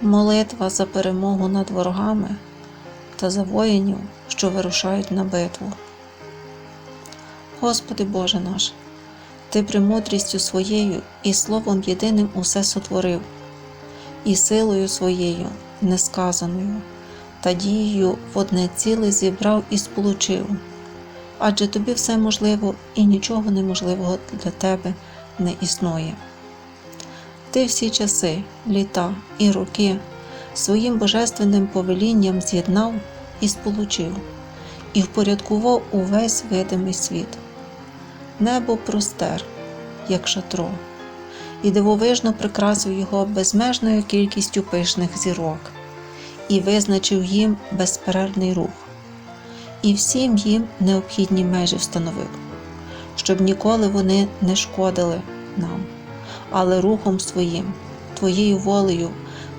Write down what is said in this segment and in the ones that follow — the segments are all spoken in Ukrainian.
молитва за перемогу над ворогами та за воїнів, що вирушають на битву. Господи Боже наш, Ти премудрістю своєю і словом єдиним усе сотворив, і силою своєю несказаною, та дією в одне ціле зібрав і сполучив. Адже тобі все можливо і нічого неможливого для тебе не існує. Ти всі часи, літа і роки своїм божественним повелінням з'єднав і сполучив, і впорядкував увесь видимий світ. Небо простер, як шатро, і дивовижно прикрасив його безмежною кількістю пишних зірок, і визначив їм безперервний рух, і всім їм необхідні межі встановив, щоб ніколи вони не шкодили нам але рухом своїм, твоєю волею,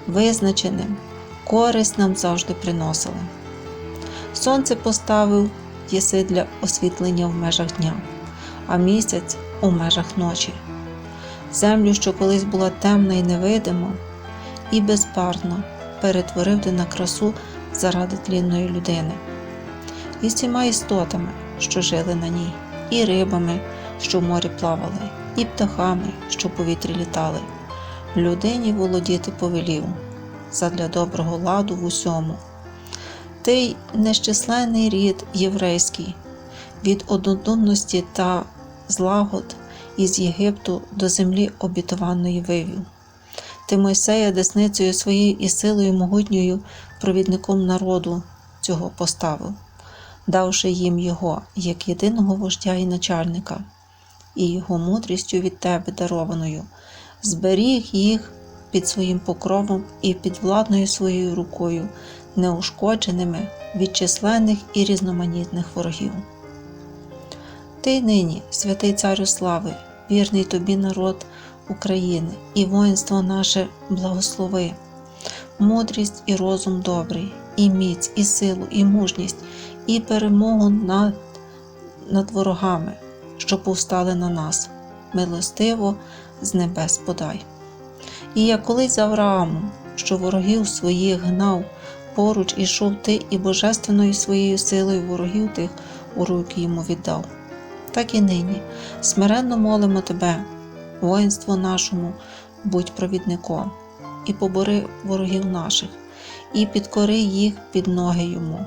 визначеним, користь нам завжди приносили. Сонце поставив єси для освітлення в межах дня, а місяць у межах ночі. Землю, що колись була темна і невидима, і безбарвна, перетворив ти на красу заради тлінної людини, і всіма істотами, що жили на ній, і рибами, що в морі плавали і птахами, що в повітрі літали, людині володіти повелів задля доброго ладу в усьому. Ти й нещисленний рід єврейський, від однодумності та злагод із Єгипту до землі обітованої вивів. Ти Мойсея десницею своєю і силою могутньою провідником народу цього поставив, давши їм його як єдиного вождя і начальника і його мудрістю від тебе дарованою, зберіг їх під своїм покровом і під владною своєю рукою, неушкодженими від численних і різноманітних ворогів. Ти нині, святий Царю слави, вірний тобі народ України і воїнство наше благослови, мудрість і розум добрий, і міць, і силу, і мужність, і перемогу над, над ворогами що повстали на нас, милостиво з небес подай. І як колись з Авраамом, що ворогів своїх гнав, поруч ішов ти і божественною своєю силою ворогів тих у руки йому віддав. Так і нині смиренно молимо тебе, воїнство нашому, будь провідником, і побори ворогів наших, і підкори їх під ноги йому.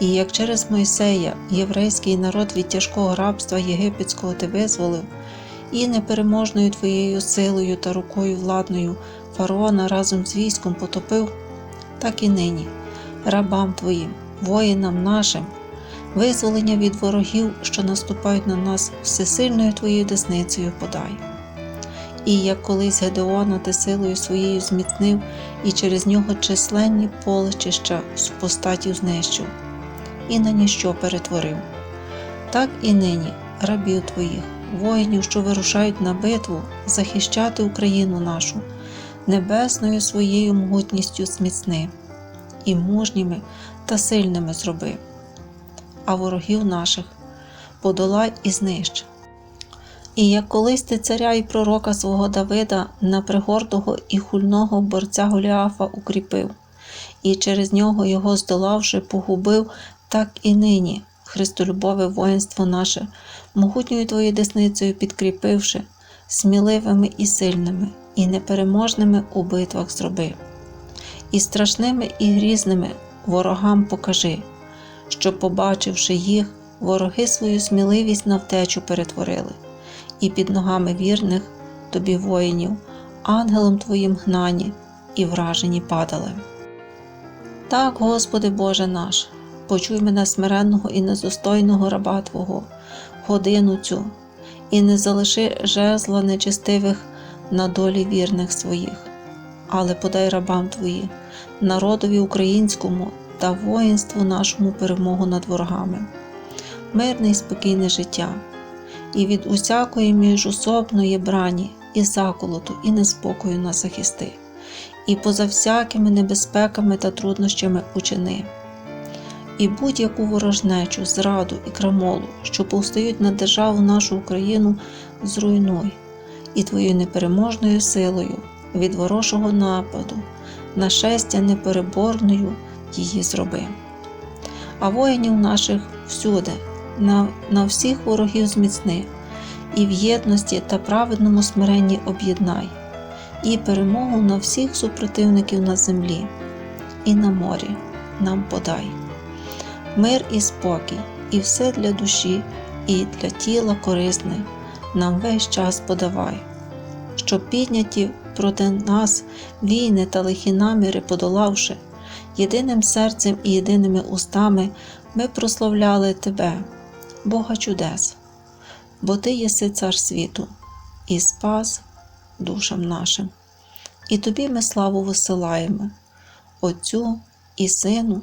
І як через Мойсея єврейський народ від тяжкого рабства єгипетського ти визволив, і непереможною твоєю силою та рукою владною фараона разом з військом потопив, так і нині, рабам твоїм, воїнам нашим, визволення від ворогів, що наступають на нас всесильною твоєю десницею подай. І як колись Гедеона ти силою своєю зміцнив і через нього численні поличища з постатів знищив і на ніщо перетворив. Так і нині, рабів твоїх, воїнів, що вирушають на битву, захищати Україну нашу, небесною своєю могутністю зміцни, і мужніми та сильними зроби, а ворогів наших подолай і знищ. І як колись ти царя і пророка свого Давида на пригордого і хульного борця Голіафа укріпив, і через нього його здолавши, погубив так і нині, Христолюбове воїнство наше, могутньою Твоєю десницею підкріпивши, сміливими і сильними, і непереможними у битвах зроби. І страшними і грізними ворогам покажи, що, побачивши їх, вороги свою сміливість на втечу перетворили, і під ногами вірних тобі воїнів, ангелом Твоїм гнані і вражені падали. Так, Господи Боже наш, почуй мене смиренного і незостойного раба Твого, годину цю, і не залиши жезла нечистивих на долі вірних своїх, але подай рабам Твої, народові українському та воїнству нашому перемогу над ворогами, мирне і спокійне життя, і від усякої міжособної брані, і заколоту, і неспокою нас захисти, і поза всякими небезпеками та труднощами учини і будь-яку ворожнечу, зраду і крамолу, що повстають на державу нашу Україну, зруйнуй і твоєю непереможною силою від ворожого нападу, нашестя непереборною її зроби. А воїнів наших всюди, на, на всіх ворогів зміцни, і в єдності та праведному смиренні об'єднай, і перемогу на всіх супротивників на землі, і на морі нам подай. Мир і спокій, і все для душі, і для тіла корисне, нам весь час подавай, щоб підняті проти нас війни та лихі наміри подолавши, єдиним серцем і єдиними устами ми прославляли Тебе, Бога чудес, бо Ти єси цар світу і спас душам нашим. І Тобі ми славу висилаємо, Отцю і Сину,